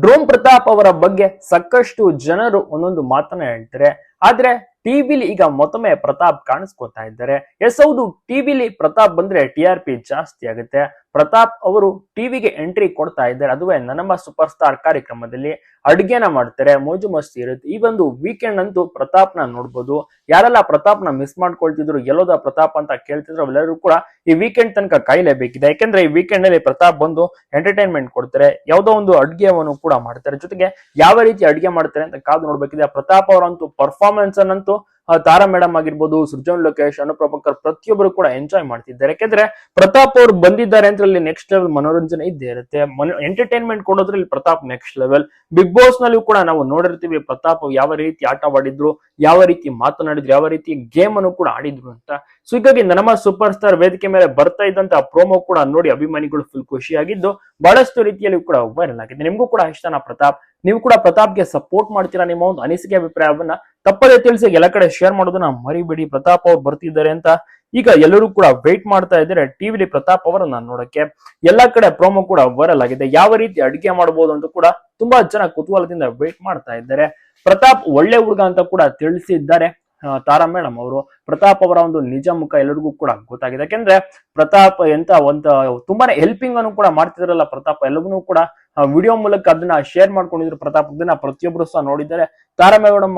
Drone Pratap ಅವರ ಬಗ್ಗೆ ಸಾಕಷ್ಟು ಜನರು ಒಂದೊಂದು ಮಾತನ್ನ ಹೇಳ್ತಾರೆ. ಆದ್ರೆ ಟಿವಿಲಿ ಈಗ ಮತ್ತೊಮ್ಮೆ ಪ್ರತಾಪ್ ಕಾಣಿಸ್ಕೊತಾ ಇದ್ದಾರೆ. ಎಸ್ ಹೌದು, ಟಿವಿಲಿ ಪ್ರತಾಪ್ ಬಂದ್ರೆ ಟಿ ಆರ್ ಪಿ ಜಾಸ್ತಿ ಆಗುತ್ತೆ. ಪ್ರತಾಪ್ ಅವರು ಟಿವಿಗೆ ಎಂಟ್ರಿ ಕೊಡ್ತಾ ಇದ್ದಾರೆ. ಅದುವೇ ನನ್ನಮ್ಮ ಸೂಪರ್ ಸ್ಟಾರ್ ಕಾರ್ಯಕ್ರಮದಲ್ಲಿ ಅಡ್ಗೆನ ಮಾಡ್ತಾರೆ, ಮೋಜು ಮಸ್ತಿ ಇರುತ್ತೆ. ಈ ಒಂದು ವೀಕೆಂಡ್ ಅಂತೂ ಪ್ರತಾಪ್ನ ನೋಡ್ಬೋದು. ಯಾರೆಲ್ಲ ಪ್ರತಾಪ್ನ ಮಿಸ್ ಮಾಡ್ಕೊಳ್ತಿದ್ರು, ಎಲ್ಲೋದ ಪ್ರತಾಪ್ ಅಂತ ಕೇಳ್ತಿದ್ರು ಅವೆಲ್ಲರೂ ಕೂಡ ಈ ವೀಕೆಂಡ್ ತನಕ ಕಾಯಲೇಬೇಕಿದೆ. ಯಾಕೆಂದ್ರೆ ಈ ವೀಕೆಂಡ್ನಲ್ಲಿ ಪ್ರತಾಪ್ ಬಂದು ಎಂಟರ್ಟೈನ್ಮೆಂಟ್ ಕೊಡ್ತಾರೆ, ಯಾವುದೋ ಒಂದು ಅಡುಗೆವನ್ನು ಕೂಡ ಮಾಡ್ತಾರೆ. ಜೊತೆಗೆ ಯಾವ ರೀತಿ ಅಡ್ಗೆ ಮಾಡ್ತಾರೆ ಅಂತ ಕಾದು ನೋಡ್ಬೇಕಿದೆ. ಪ್ರತಾಪ್ ಅವರಂತೂ ಪರ್ಫಾರ್ಮೆನ್ಸ್ ಅನ್ನಂತೂ ತಾರಾ ಮೇಡಮ್ ಆಗಿರ್ಬೋದು, ಸೃಜನ್ ಲೋಕೇಶ್, ಅನುಪ್ರಭಾಕರ್ ಪ್ರತಿಯೊಬ್ಬರು ಕೂಡ ಎಂಜಾಯ್ ಮಾಡ್ತಿದ್ದಾರೆ. ಯಾಕೆಂದ್ರೆ ಪ್ರತಾಪ್ ಅವ್ರು ಬಂದಿದ್ದಾರೆ ಅಂದ್ರೆ ಅಲ್ಲಿ ನೆಕ್ಸ್ಟ್ ಲೆವೆಲ್ ಮನೋರಂಜನೆ ಇದ್ದೇ ಇರುತ್ತೆ. ಎಂಟರ್ಟೈನ್ಮೆಂಟ್ ಕೊಡೋದ್ರಲ್ಲಿ ಪ್ರತಾಪ್ ನೆಕ್ಸ್ಟ್ ಲೆವೆಲ್ ಬಿಗ್ ಬಾಸ್ನಲ್ಲಿ ಕೂಡ ನಾವು ನೋಡಿರ್ತೀವಿ ಪ್ರತಾಪ್ ಯಾವ ರೀತಿ ಆಟವಾಡಿದ್ರು, ಯಾವ ರೀತಿ ಮಾತನಾಡಿದ್ರು, ಯಾವ ರೀತಿ ಗೇಮ್ ಅನ್ನು ಕೂಡ ಆಡಿದ್ರು ಅಂತ. ಸೊ ಹೀಗಾಗಿ ನಮ್ಮ ಸೂಪರ್ ಸ್ಟಾರ್ ವೇದಿಕೆ ಮೇಲೆ ಬರ್ತಾ ಇದ್ದಂತ ಪ್ರೋಮೋ ಕೂಡ ನೋಡಿ ಅಭಿಮಾನಿಗಳು ಫುಲ್ ಖುಷಿಯಾಗಿದ್ದು, ಬಹಳಷ್ಟು ರೀತಿಯಲ್ಲಿ ಕೂಡ ವೈರಲ್ ಆಗಿದೆ. ನಿಮಗೂ ಕೂಡ ಇಷ್ಟನಾ ಪ್ರತಾಪ್ ನೀವು ಕೂಡ ಪ್ರತಾಪ್ಗೆ ಸಪೋರ್ಟ್ ಮಾಡ್ತೀರಾ ನಿಮ್ಮ ಒಂದು ಅನಿಸಿಕೆ ಅಭಿಪ್ರಾಯವನ್ನ ತಪ್ಪದೇ ತಿಳಿಸಿ ಎಲ್ಲ ಕಡೆ ಶೇರ್ ಮಾಡೋದನ್ನ ಮರಿಬೇಡಿ. ಪ್ರತಾಪ್ ಅವ್ರು ಬರ್ತಿದ್ದಾರೆ ಅಂತ ಈಗ ಎಲ್ಲರೂ ಕೂಡ ವೇಟ್ ಮಾಡ್ತಾ ಇದ್ದಾರೆ. ಟಿವಿಲಿ ಪ್ರತಾಪ್ ಅವರನ್ನ ನೋಡಕ್ಕೆ ಎಲ್ಲ ಕಡೆ ಪ್ರೋಮೋ ಕೂಡ ವೈರಲ್ ಆಗಿದೆ. ಯಾವ ರೀತಿ ಅಡಿಗೆ ಮಾಡಬಹುದು ಅಂತ ಕೂಡ ತುಂಬಾ ಜನ ಕುತೂಹಲದಿಂದ ವೇಟ್ ಮಾಡ್ತಾ ಇದ್ದಾರೆ. ಪ್ರತಾಪ್ ಒಳ್ಳೆ ಹುಡುಗ ಅಂತ ಕೂಡ ತಿಳಿಸಿದ್ದಾರೆ. ತಾರಾ ಮೇಡಮ್ ಅವರು, ಪ್ರತಾಪ್ ಅವರ ಒಂದು ನಿಜ ಮುಖ ಎಲ್ಲರಿಗೂ ಕೂಡ ಗೊತ್ತಾಗಿದೆ. ಯಾಕೆಂದ್ರೆ ಪ್ರತಾಪ್ ಎಂತ ಒಂದು ತುಂಬಾನೇ ಹೆಲ್ಪಿಂಗ್ ಅನ್ನು ಕೂಡ ಮಾಡ್ತಿದ್ರಲ್ಲ ಪ್ರತಾಪ್ ಎಲ್ಲವನ್ನೂ ಕೂಡ ವಿಡಿಯೋ ಮೂಲಕ ಅದನ್ನ ಶೇರ್ ಮಾಡ್ಕೊಂಡಿದ್ರು ಪ್ರತಾಪ್, ಅದನ್ನ ಪ್ರತಿಯೊಬ್ಬರು ಸಹ ನೋಡಿದ್ದಾರೆ. ತಾರಾ ಮೇಡಮ್